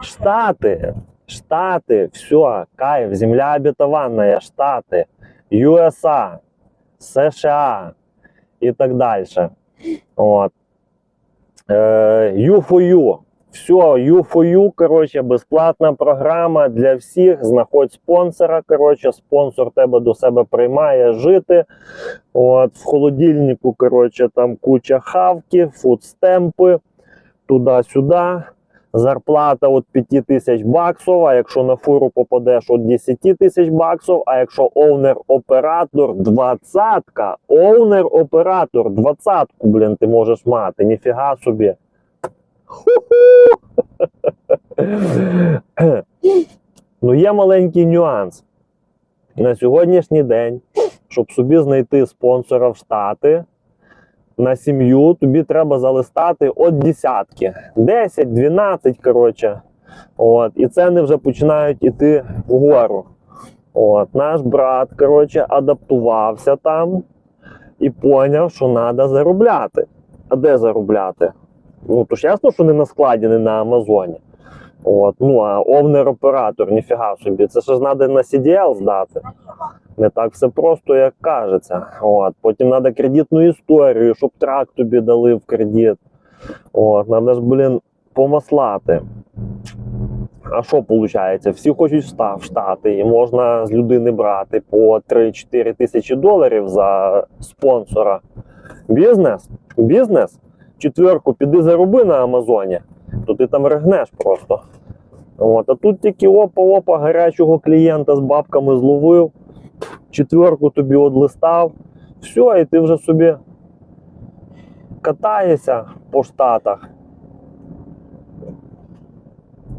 Штаты, Штаты, все, кайф, земля обетованная, Штаты, USA, США и так дальше. Вот. Е, U4U. Все, U4U, коротше, безплатна програма для всіх. Знаходь спонсора. Коротше, спонсор тебе до себе приймає жити. От, в холодильнику, коротше, там куча хавки, фудстемпи, туди-сюди. Зарплата від 5 тисяч баксів, а якщо на фуру попадеш від 10 тисяч баксів, а якщо оунер-оператор двадцятка, оунер-оператор двадцятку, блін, ти можеш мати, ніфіга собі. Ну, є маленький нюанс. На сьогоднішній день, щоб собі знайти спонсора в Штати, на сім'ю тобі треба залистати от десятки. 10, 12, коротше. От. І ціни вже починають іти вгору. От. Наш брат, коротше, адаптувався там і поняв, що треба заробляти. А де заробляти? Ну, то ж ясно, що не на складі, не на Амазоні. От. Ну, а овнер-оператор, ніфіга собі. Це ж треба на CDL здати. Не так все просто, як кажеться. От. Потім треба кредитну історію, щоб трак тобі дали в кредит. От. Треба ж, блін, помаслати. А що виходить? Всі хочуть в Штати, і можна з людини брати по 3-4 тисячі доларів за спонсора. Бізнес? Бізнес? Четверку піди зароби на Амазоні, то ти там ригнеш просто. От. А тут тільки опа-опа гарячого клієнта з бабками зловив, четверку тобі одлистав, все, і ти вже собі катаєшся по штатах